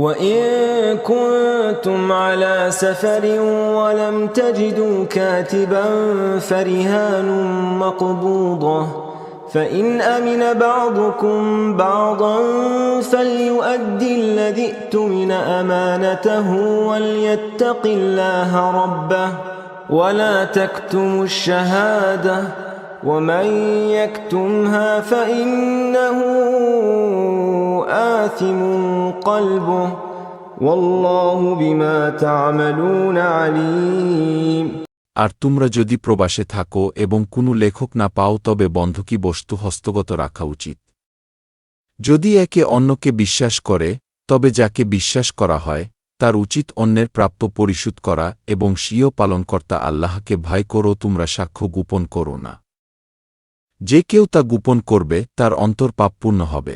وإن كنتم على سفر ولم تجدوا كاتبا فرهان مقبوضة. فإن أمن بعضكم بعضا فليؤدي الذي ائتمن أمانته وليتق الله ربه ولا تكتموا الشهادة. ومن يكتمها فإنه آثم قلبه والله بما تعملون عليم আর তোমরা যদি প্রবাসে থাকো এবং কোনো লেখক না পাও তবে বন্ধকি বস্তু হস্তগত রাখা উচিত যদি একে অন্যকে বিশ্বাস করে তবে যাকে বিশ্বাস করা হয় তার উচিত অন্যের প্রাপ্য পরিশোধ করা এবং স্বীয় পালনকর্তা আল্লাহকে ভয় করো তোমরা সাক্ষ্য গোপন করো না যে কেউ তা গোপন করবে তার অন্তর পাপপূর্ণ হবে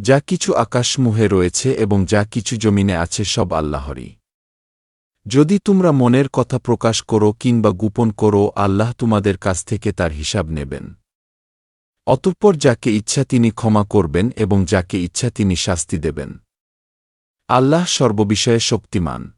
যা কিছু আকাশমুহে রয়েছে এবং যা কিছু জমিনে আছে সব আল্লাহরই। যদি তোমরা মনের কথা প্রকাশ করো কিংবা গোপন করো, আল্লাহ তোমাদের কাছ থেকে তার হিসাব নেবেন। অতঃপর যাকে ইচ্ছা তিনি ক্ষমা করবেন এবং যাকে ইচ্ছা তিনি শাস্তি দেবেন। আল্লাহ সর্ববিষয়ে শক্তিমান।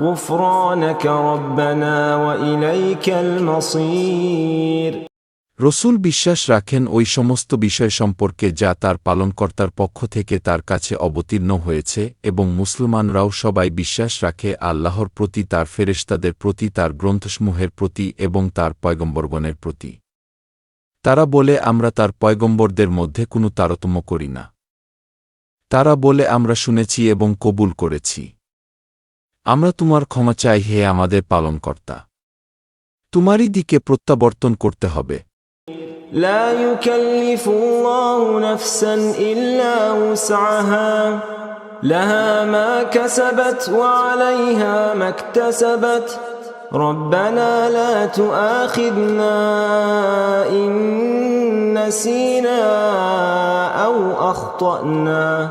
غفرانك ربنا وإليك المصير রসুল বিশ্বাস রাখেন ওই সমস্ত বিষয় সম্পর্কে যা তার পালনকর্তার পক্ষ থেকে তার কাছে অবতীর্ণ হয়েছে এবং মুসলমানরাও সবাই বিশ্বাস রাখে আল্লাহর প্রতি তার ফেরেশতাদের প্রতি তার গ্রন্থসমূহের প্রতি এবং তার পয়গম্বরগণের প্রতি তারা বলে আমরা তার পয়গম্বরদের মধ্যে কোনো তারতম্য করি না তারা বলে আমরা শুনেছি এবং কবুল করেছি আমরা তোমার ক্ষমা চাই হে আমাদের পালনকর্তা তোমারই দিকে প্রত্যাবর্তন করতে হবে لا يكلف الله نفسا إلا وسعها لها ما كسبت وعليها ما اكتسبت ربنا لا تؤاخذنا إن نسينا أو أخطأنا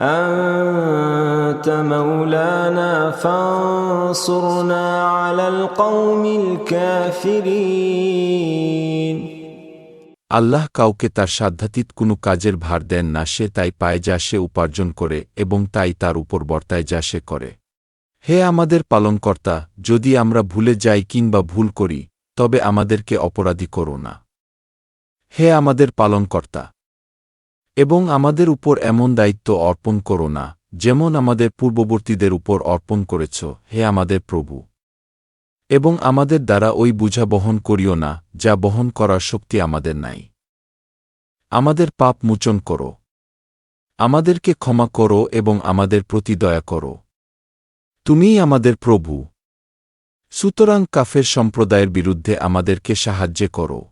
أنت مولانا فانصرنا على القوم الكافرين আল্লাহ কাউকে তার সাধ্যাতীত কোনো কাজের ভার দেন না সে তাই পায় যা সে উপার্জন করে এবং তাই তার উপর বর্তায় যা সে করে হে আমাদের পালনকর্তা যদি আমরা ভুলে যাই কিংবা ভুল করি তবে আমাদেরকে অপরাধী করো না হে আমাদের পালনকর্তা এবং আমাদের উপর এমন দায়িত্ব অর্পণ করো না, যেমন আমাদের পূর্ববর্তীদের উপর অর্পণ করেছ, হে আমাদের প্রভু। এবং আমাদের দ্বারা ওই বুঝা বহন করিও না, যা বহন করার শক্তি আমাদের নাই। আমাদের পাপ মোচন করো। আমাদেরকে ক্ষমা করো এবং আমাদের প্রতি দয়া করো। তুমিই আমাদের প্রভু। সুতরাং কাফের সম্প্রদায়ের বিরুদ্ধে আমাদেরকে সাহায্য করো।